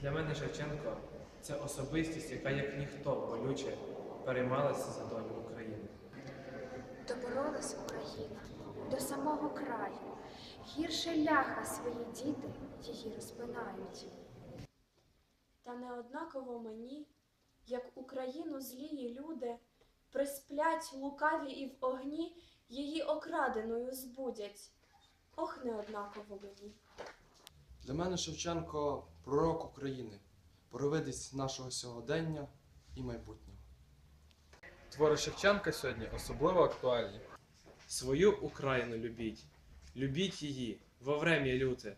Для мене Шевченко це особистість, яка як ніхто болюче переймалася за долю України. Доборолась Україна до самого краю. Гірше ляха свої діти її розпинають. Та не однаково мені, як Україну злії люди, присплять лукаві і в огні її окраденою збудять. Ох, не однаково мені. Для мене Шевченко пророк України, провидець нашого сьогодення і майбутнього. Твори Шевченка сьогодні особливо актуальні. Свою Україну любіть, любіть її во врем'я люте,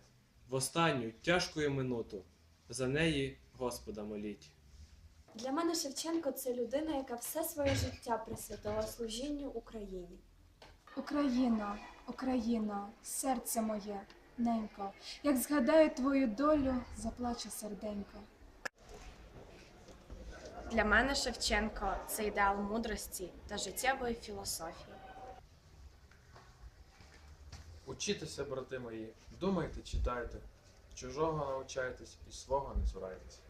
в останню тяжкую минуту. За неї Господа моліть. Для мене Шевченко це людина, яка все своє життя присвятила служінню Україні. Україна, Україна, серце моє, ненько, як згадаю твою долю, заплаче серденько. Для мене Шевченко це ідеал мудрості та життєвої філософії. Учітеся, брати мої, думайте, читайте, чужого навчайтесь і свого не цурайтесь.